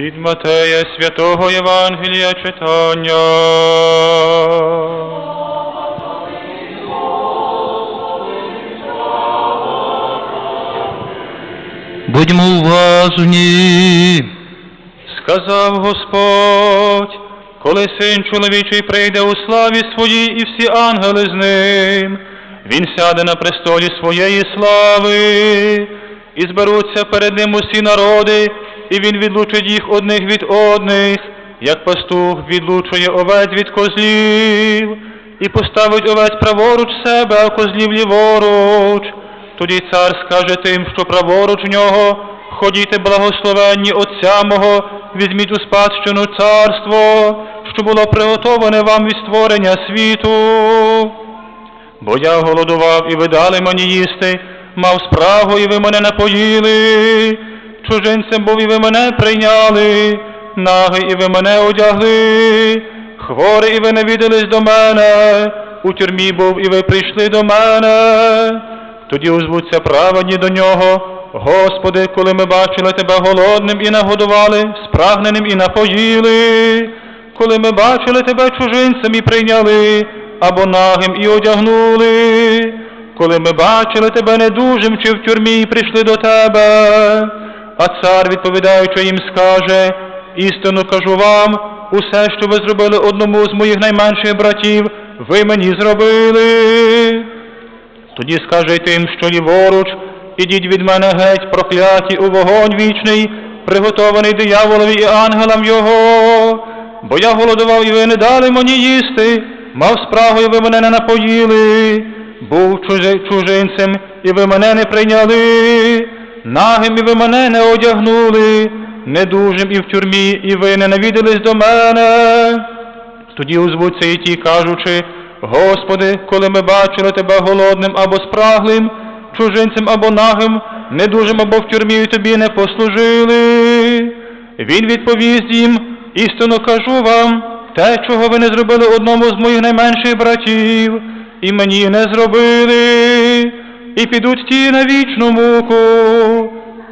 Від Матея святого Євангелія читання. Будьмо уважні. Сказав Господь, коли син чоловічий прийде у славі своїй і всі ангели з ним, він сяде на престолі своєї слави, і зберуться перед ним усі народи, і він відлучить їх одних від одних, як пастух відлучує овець від козлів, і поставить овець праворуч себе, а козлів ліворуч. Тоді цар скаже тим, що праворуч нього, ходіте благословенні Отця мого, візьміть у спадщину царство, що було приготоване вам від створення світу. Бо я голодував, і ви дали мені їсти, мав спрагу, і ви мене напоїли, чужинцем був, і ви мене прийняли, нагий, і ви мене одягли, хворий, і ви навідались до мене, у тюрмі був, і ви прийшли до мене. Тоді озвуться праведні до нього. Господи, коли ми бачили тебе голодним і нагодували, спрагненим і напоїли, коли ми бачили тебе чужинцем і прийняли, або нагим і одягнули, коли ми бачили тебе недужим чи в тюрмі і прийшли до тебе. А цар, відповідаючи їм, скаже, істину кажу вам, усе, що ви зробили одному з моїх найменших братів, ви мені зробили. Тоді скаже тим, що ліворуч, ідіть від мене геть, прокляті у вогонь вічний, приготований дияволові і ангелам його. Бо я голодував, і ви не дали мені їсти, мав спрагу, і ви мене не напоїли, був чужинцем, і ви мене не прийняли, нагим, і ви мене не одягнули, недужим і в тюрмі, і ви не навідались до мене. Тоді озвуться і ті, кажучи, Господи, коли ми бачили Тебе голодним або спраглим, чужинцем або нагим, недужим або в тюрмі і тобі не послужили. Він відповість їм, істинно кажу вам, те, чого ви не зробили одному з моїх найменших братів, і мені не зробили, і підуть ті на вічну муку,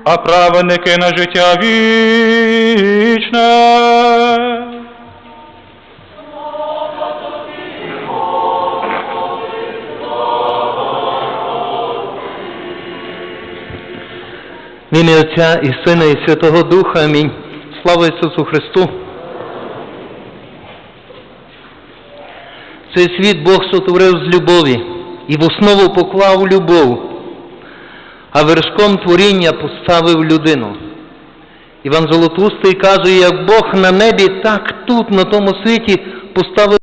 а праведники на життя вічне. В ім'я Отця і Сина, і Святого Духа. Амінь. Слава Ісусу Христу. Цей світ Бог сотворив з любові і в основу поклав любов, а вершком творіння поставив людину. Іван Золотустий каже, як Бог на небі, так тут, на тому світі, поставив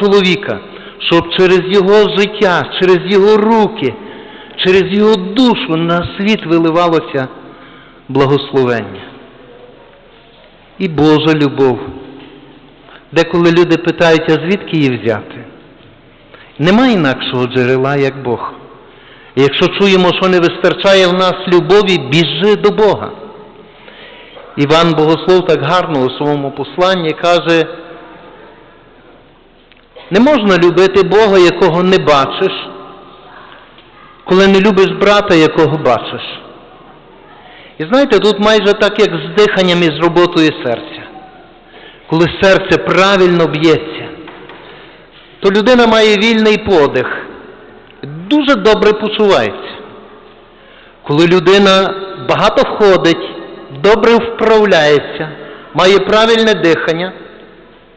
чоловіка, щоб через його життя, через його руки, через його душу на світ виливалося благословення. І Божа любов. Деколи люди питають, а звідки її взяти? Немає інакшого джерела, як Бог. І якщо чуємо, що не вистачає в нас любові, біжи до Бога. Іван Богослов так гарно у своєму посланні каже, не можна любити Бога, якого не бачиш, коли не любиш брата, якого бачиш. І знаєте, тут майже так, як з диханням і з роботою серця. Коли серце правильно б'ється, то людина має вільний подих, дуже добре почувається. Коли людина багато ходить, добре вправляється, має правильне дихання,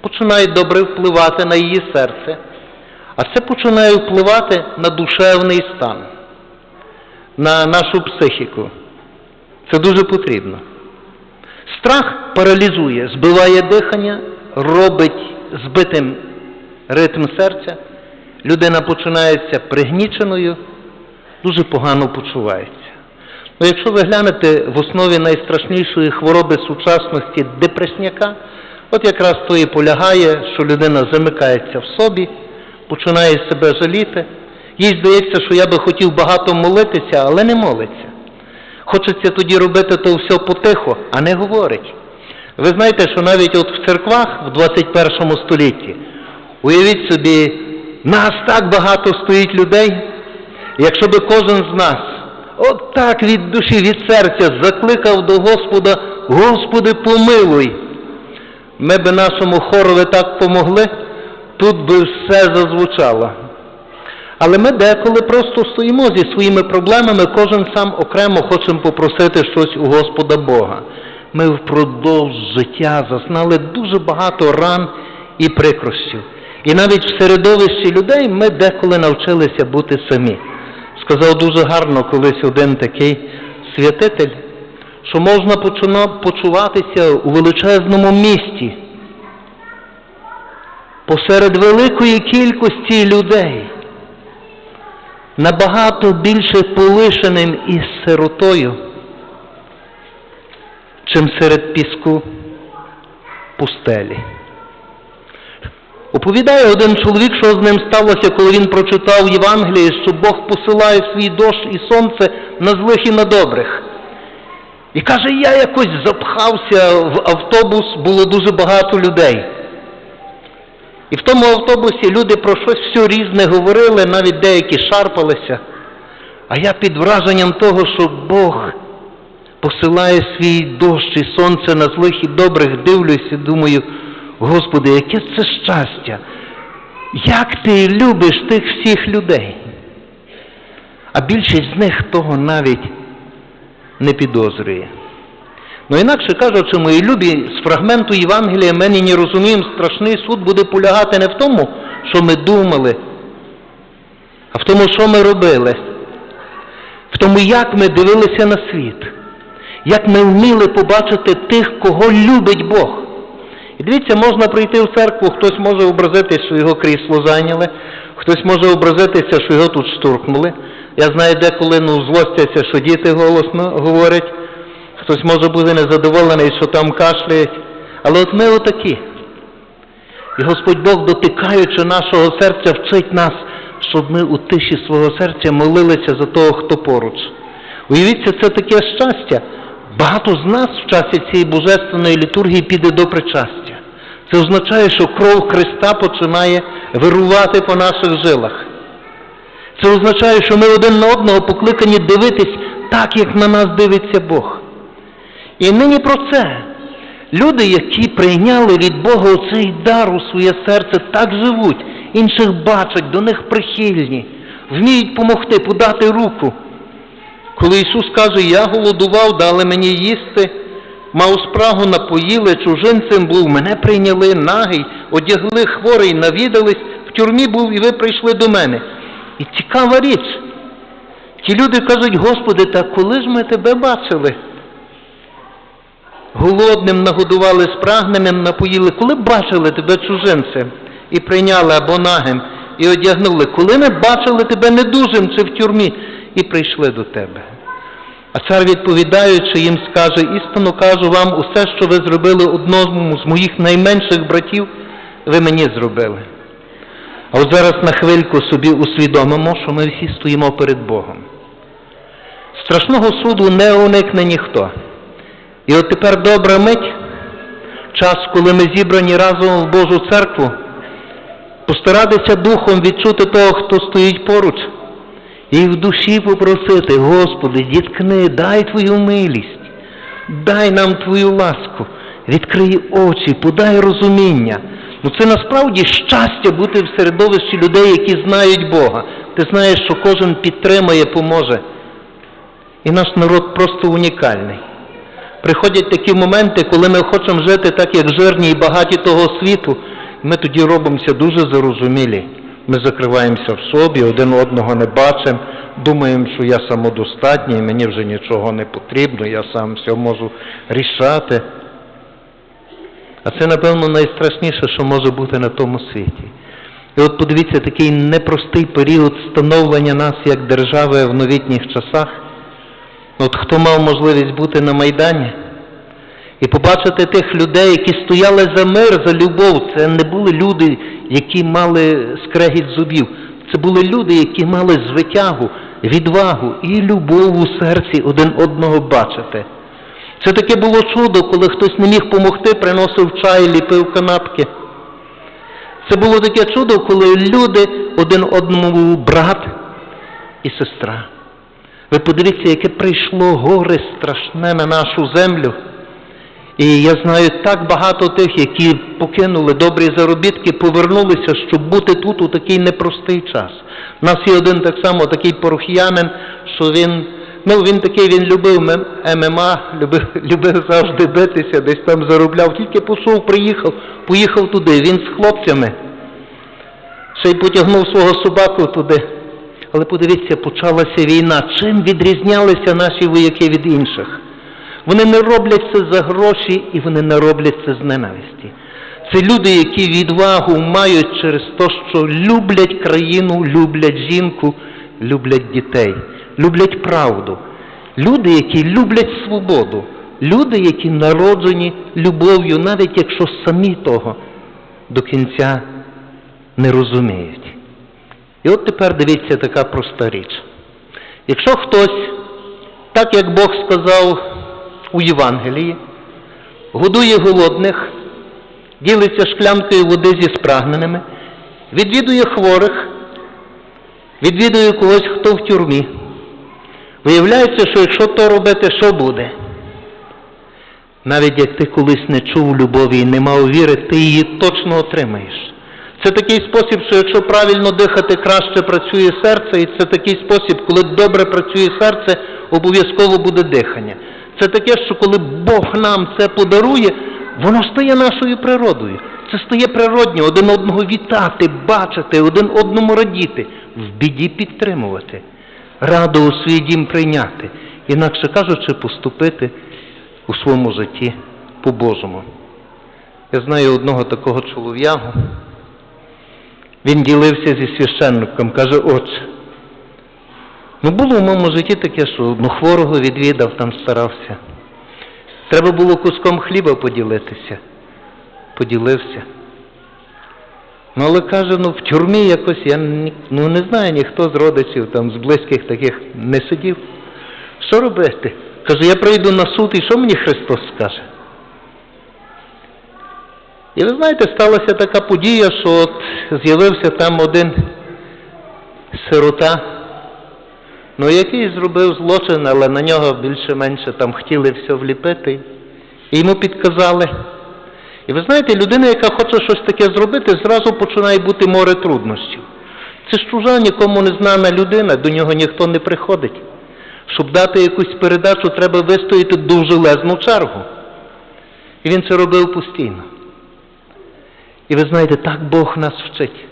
починає добре впливати на її серце, а це починає впливати на душевний стан, на нашу психіку. Це дуже потрібно. Страх паралізує, збиває дихання, робить збитим ритм серця. Людина починається пригніченою, дуже погано почувається. Ну, якщо ви глянете в основі найстрашнішої хвороби сучасності депресняка, от якраз то і полягає, що людина замикається в собі, починає себе жаліти. Їй здається, що я би хотів багато молитися, але не молиться. Хочеться тоді робити то все потихо, а не говорить. Ви знаєте, що навіть от в церквах в 21 столітті, уявіть собі, нас так багато стоїть людей, якщо би кожен з нас от так від душі, від серця закликав до Господа, Господи, помилуй, ми би нашому хорові так помогли, тут би все зазвучало. Але ми деколи просто стоїмо зі своїми проблемами, кожен сам окремо хочемо попросити щось у Господа Бога. Ми впродовж життя зазнали дуже багато ран і прикрощів. І навіть в середовищі людей ми деколи навчилися бути самі. Сказав дуже гарно колись один такий святитель, що можна почуватися у величезному місті посеред великої кількості людей, набагато більше полишеним і сиротою, чим серед піску пустелі. Оповідає один чоловік, що з ним сталося, коли він прочитав Євангеліє, що Бог посилає свій дощ і сонце на злих і на добрих. І каже, я якось запхався в автобус, було дуже багато людей. І в тому автобусі люди про щось все різне говорили, навіть деякі шарпалися. А я під враженням того, що Бог посилає свій дощ і сонце на злих і добрих, дивлюся і думаю, Господи, яке це щастя! Як ти любиш тих всіх людей? А більшість з них того навіть не підозрює. Ну інакше кажучи, мої любі, з фрагменту Євангелія ми нині розуміємо, страшний суд буде полягати не в тому, що ми думали, а в тому, що ми робили, в тому, як ми дивилися на світ, як ми вміли побачити тих, кого любить Бог. І дивіться, можна прийти в церкву, хтось може образитися, що його крісло зайняли, хтось може образитися, що його тут штурхнули. Я знаю, деколи ну, злостяться, що діти голосно говорять, хтось може бути незадоволений, що там кашляють. Але от ми отакі. І Господь Бог, дотикаючи нашого серця, вчить нас, щоб ми у тиші свого серця молилися за того, хто поруч. Уявіться, це таке щастя. Багато з нас в часі цієї божественної літургії піде до причастя. Це означає, що кров Христа починає вирувати по наших жилах. Це означає, що ми один на одного покликані дивитись так, як на нас дивиться Бог. І нині про це. Люди, які прийняли від Бога оцей дар у своє серце, так живуть, інших бачать, до них прихильні, вміють помогти, подати руку. Коли Ісус каже, я голодував, дали мені їсти, мав спрагу, напоїли, чужинцем був, мене прийняли нагий, одягли хворий, навідались, в тюрмі був і ви прийшли до мене. І цікава річ. Ті люди кажуть, Господи, та коли ж ми тебе бачили? Голодним нагодували, спрагненим напоїли, коли бачили тебе чужинцем і прийняли або нагим, і одягнули, коли ми бачили тебе недужим чи в тюрмі, і прийшли до тебе. А цар, відповідаючи, їм скаже, істинно кажу вам, усе, що ви зробили одному з моїх найменших братів, ви мені зробили. А от зараз на хвильку собі усвідомимо, що ми всі стоїмо перед Богом. Страшного суду не уникне ніхто. І от тепер добра мить, час, коли ми зібрані разом в Божу церкву, постаратися духом відчути того, хто стоїть поруч, і в душі попросити, Господи, діткни, дай Твою милість, дай нам Твою ласку, відкрий очі, подай розуміння. Ну це насправді щастя бути в середовищі людей, які знають Бога. Ти знаєш, що кожен підтримає, поможе. І наш народ просто унікальний. Приходять такі моменти, коли ми хочемо жити так, як жирні і багаті того світу, ми тоді робимося дуже зарозумілі. Ми закриваємося в собі, один одного не бачимо, думаємо, що я самодостатній, мені вже нічого не потрібно, я сам все можу рішати. А це, напевно, найстрашніше, що може бути на тому світі. І от подивіться, такий непростий період становлення нас як держави в новітніх часах. От хто мав можливість бути на Майдані і побачити тих людей, які стояли за мир, за любов, це не були люди, які мали скрегіт зубів. Це були люди, які мали звитягу, відвагу і любов у серці один одного бачити. Це таке було чудо, коли хтось не міг помогти, приносив чай, ліпив канапки. Це було таке чудо, коли люди один одному брат і сестра. Ви подивіться, яке прийшло горе страшне на нашу землю. І я знаю так багато тих, які покинули добрі заробітки, повернулися, щоб бути тут у такий непростий час. У нас є один так само такий порох'янин, що він, ну він такий, він любив ММА, любив, любив завжди битися, десь там заробляв, тільки пішов, приїхав, поїхав туди. Він з хлопцями. Ще й потягнув свого собаку туди. Але подивіться, почалася війна. Чим відрізнялися наші вояки від інших? Вони не роблять це за гроші і вони не роблять це з ненависті. Це люди, які відвагу мають через те, що люблять країну, люблять жінку, люблять дітей, люблять правду. Люди, які люблять свободу, люди, які народжені любов'ю, навіть якщо самі того до кінця не розуміють. І от тепер дивіться така проста річ. Якщо хтось, так як Бог сказав у Євангелії, годує голодних, ділиться шклянкою води зі спрагненими, відвідує хворих, відвідує когось, хто в тюрмі. Виявляється, що якщо то робити, що буде? Навіть як ти колись не чув любові і не мав віри, ти її точно отримаєш. Це такий спосіб, що якщо правильно дихати, краще працює серце, і це такий спосіб, коли добре працює серце, обов'язково буде дихання. Це таке, що коли Бог нам це подарує, воно стає нашою природою. Це стає природньо один одного вітати, бачити, один одному радіти, в біді підтримувати, раду у свій дім прийняти, інакше кажучи, поступити у своєму житті по-божому. Я знаю одного такого чолов'ягу. Він ділився зі священником, каже, отче, ну було в моєму житті таке, що ну, хворого відвідав, там старався. Треба було куском хліба поділитися. Поділився. Ну, але каже, ну в тюрмі якось я ну, не знаю, ніхто з родичів, там, з близьких таких не сидів. Що робити? Каже, я прийду на суд, і що мені Христос скаже? І ви знаєте, сталася така подія, що от з'явився там один сирота, ну який зробив злочин, але на нього більше-менше там хотіли все вліпити. І йому підказали. І ви знаєте, людина, яка хоче щось таке зробити, зразу починає бути море труднощів. Це ж чужа, нікому не знана людина, до нього ніхто не приходить. Щоб дати якусь передачу, треба вистояти довжелезну чергу. І він це робив постійно. І ви знаєте, так Бог нас вчить.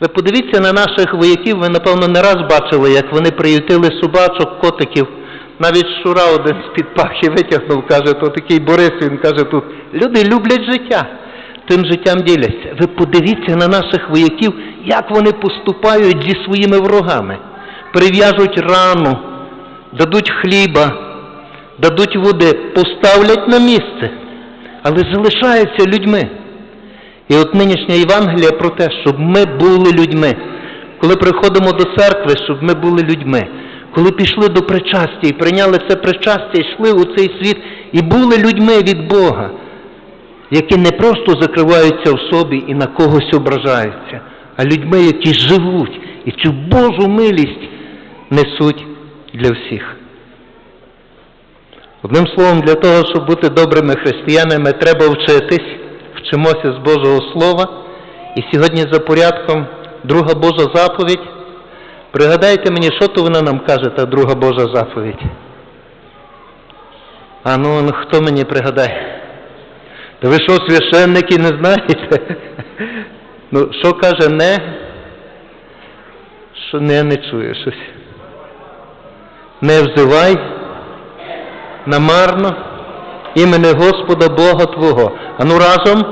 Ви подивіться на наших вояків, ви, напевно, не раз бачили, як вони приютили собачок, котиків. Навіть Шура один з-під пахи витягнув, каже, то такий Борис, він каже тут, люди люблять життя, тим життям діляться. Ви подивіться на наших вояків, як вони поступають зі своїми ворогами. Прив'яжуть рану, дадуть хліба, дадуть води, поставлять на місце, але залишаються людьми. І от нинішня Євангелія про те, щоб ми були людьми. Коли приходимо до церкви, щоб ми були людьми. Коли пішли до причастя і прийняли це причастя, йшли у цей світ і були людьми від Бога, які не просто закриваються в собі і на когось ображаються, а людьми, які живуть і цю Божу милість несуть для всіх. Одним словом, для того, щоб бути добрими християнами, треба вчитись, вчимося з Божого Слова. І сьогодні за порядком друга Божа заповідь. Пригадайте мені, що то вона нам каже, та друга Божа заповідь. А ну, ну хто мені пригадає? Та ви що, священники, не знаєте? Ну, що каже не? Що не, не чує щось. Не взивай намарно імени Господа Бога Твого. А ну разом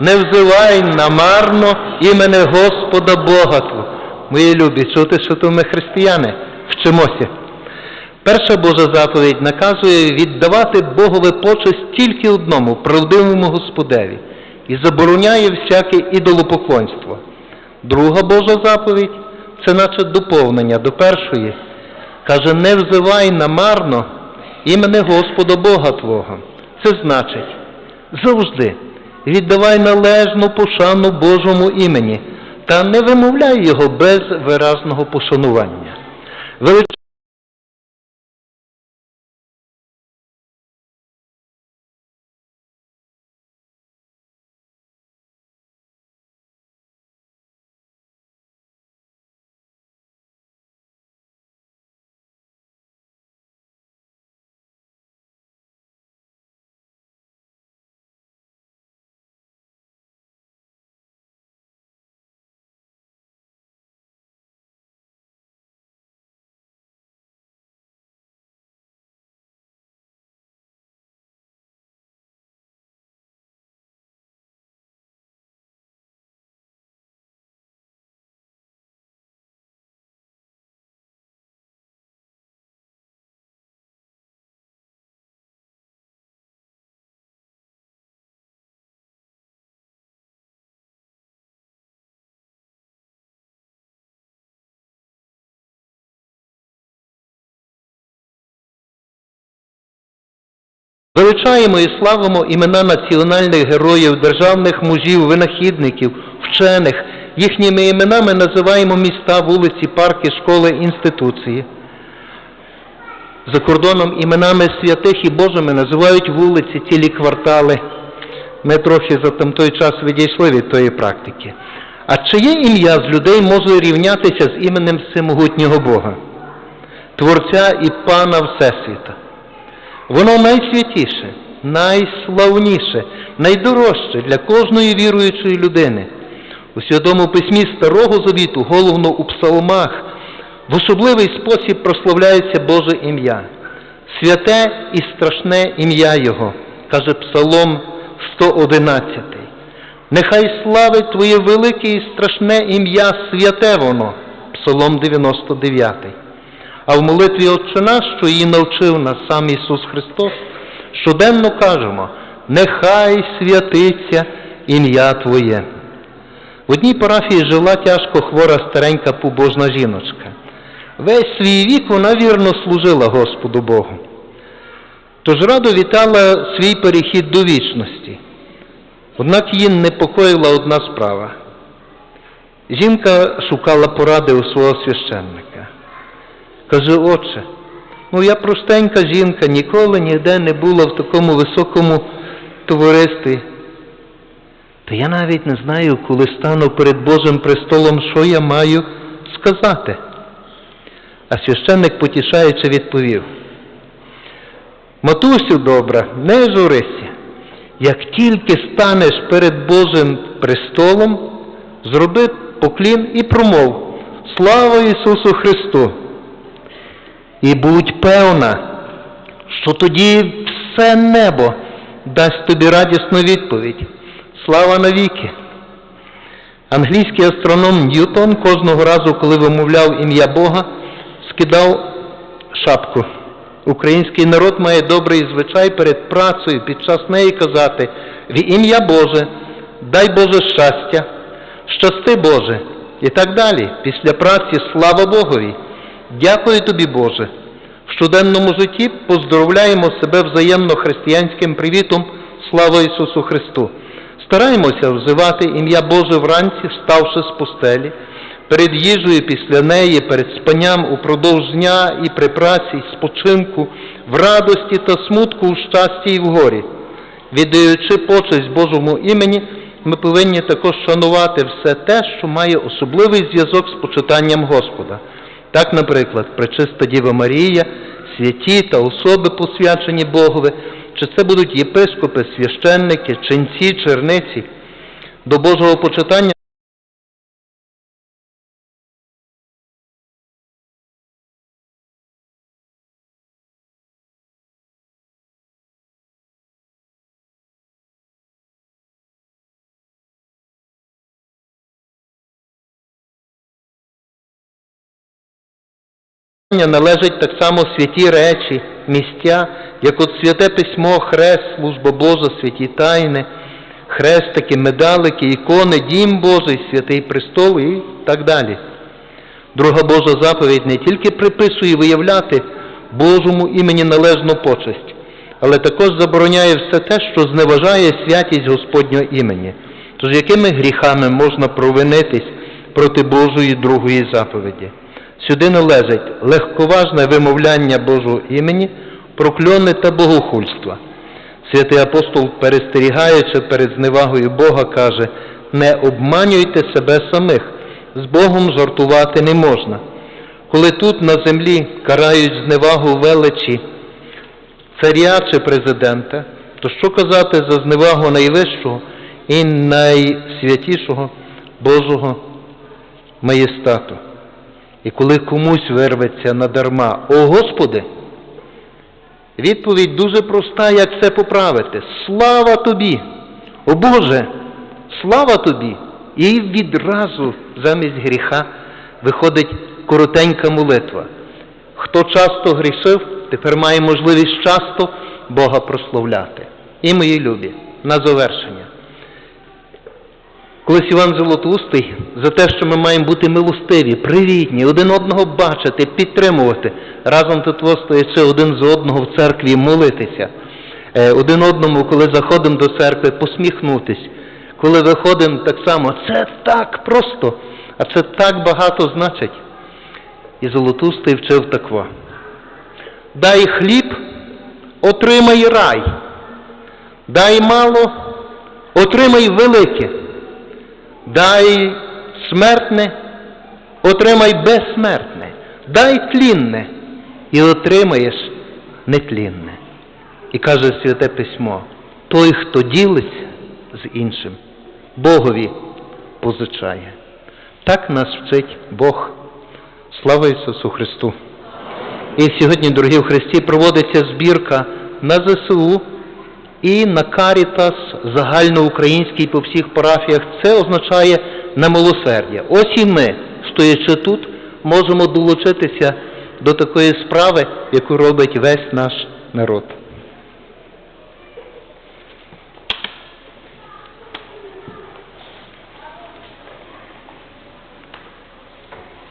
не взивай намарно імени Господа Бога Твого. Мої любі, чути, що то ми християни, вчимося. Перша Божа заповідь наказує віддавати Богові почесть тільки одному, правдивому Господеві, і забороняє всяке ідолопоклонство. Друга Божа заповідь це наче доповнення до першої. Каже, не взивай намарно імени Господа Бога Твого. Це значить завжди віддавай належну пошану Божому імені та не вимовляй його без виразного пошанування. Величаємо і славимо імена національних героїв, державних мужів, винахідників, вчених. Їхніми іменами називаємо міста, вулиці, парки, школи, інституції. За кордоном іменами святих і Божими називають вулиці, цілі квартали. Ми трохи за там той час відійшли від тої практики. А чиє ім'я з людей може рівнятися з іменем всемогутнього Бога, Творця і Пана Всесвіта? Воно найсвятіше, найславніше, найдорожче для кожної віруючої людини. У Святому Письмі Старого Завіту, головно у псалмах, в особливий спосіб прославляється Боже ім'я. Святе і страшне ім'я Його, каже Псалом 111. Нехай славить Твоє велике і страшне ім'я, святе воно, Псалом 99. А в молитві Отче наш, що її навчив нас сам Ісус Христос, щоденно кажемо, нехай святиться ім'я Твоє. В одній парафії жила тяжко хвора старенька побожна жіночка. Весь свій вік вона вірно служила Господу Богу. Тож радо вітала свій перехід до вічності. Однак її непокоїла одна справа. Жінка шукала поради у свого священника. Каже, отче, ну я простенька жінка, ніколи ніде не була в такому високому товаристві. Та я навіть не знаю, коли стану перед Божим престолом, що я маю сказати. А священник, потішаючи, відповів. Матусю добра, не журися. Як тільки станеш перед Божим престолом, зроби поклін і промов Слава Ісусу Христу! І будь певна, що тоді все небо дасть тобі радісну відповідь. Слава навіки! Англійський астроном Ньютон кожного разу, коли вимовляв ім'я Бога, скидав шапку. Український народ має добрий звичай перед працею під час неї казати в ім'я Боже, дай Боже щастя, щасти Боже і так далі. Після праці слава Богові. Дякую тобі, Боже. В щоденному житті поздоровляємо себе взаємно християнським привітом слава Ісусу Христу. Стараємося взивати ім'я Боже вранці, вставши з постелі, перед їжею після неї, перед спанням упродовж дня і при праці, спочинку, в радості та смутку, у щасті і в горі. Віддаючи почесть Божому імені, ми повинні також шанувати все те, що має особливий зв'язок з почитанням Господа. Так, наприклад, Пречиста Діва Марія, святі та особи посвячені Богові, чи це будуть єпископи, священники, ченці, черниці. До Божого почитання належать так само святі речі, місця, як от святе письмо, хрест, служба Божа, святі тайни, хрестики, медалики, ікони, дім Божий, святий престол і так далі. Друга Божа заповідь не тільки приписує виявляти Божому імені належну почесть, але також забороняє все те, що зневажає святість Господнього імені. Тож якими гріхами можна провинитись проти Божої другої заповіді? Сюди належить легковажне вимовляння Божого імені, прокльони та богохульства. Святий апостол, перестерігаючи перед зневагою Бога, каже, не обманюйте себе самих, з Богом жартувати не можна. Коли тут на землі карають зневагу величі царя чи президента, то що казати за зневагу найвищого і найсвятішого Божого маєстату? І коли комусь вирветься надарма, о Господи, відповідь дуже проста, як це поправити. Слава тобі! О Боже! Слава тобі! І відразу замість гріха виходить коротенька молитва. Хто часто грішив, тепер має можливість часто Бога прославляти. І мої любі, на завершення. Колись Іван Золотоустий за те, що ми маємо бути милостиві, привітні, один одного бачити, підтримувати, разом тут стоячи один з одного в церкві молитися, Е, один одному, коли заходимо до церкви, посміхнутись, коли виходимо так само, це так просто, а це так багато значить. І Золотустий вчив такво. Дай хліб, отримай рай. Дай мало, отримай велике. Дай смертне, отримай безсмертне. Дай тлінне і отримаєш нетлінне. І каже Святе Письмо, той, хто ділиться з іншим, Богові позичає. Так нас вчить Бог. Слава Ісусу Христу! І сьогодні, дорогі в Христі, проводиться збірка на ЗСУ і на Карітас загальноукраїнський по всіх парафіях. Це означає на милосердя. Ось і ми, стоячи тут, можемо долучитися до такої справи, яку робить весь наш народ.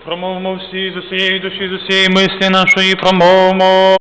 Промовимо всі з усієї душі, з усієї мислі нашої промовимо.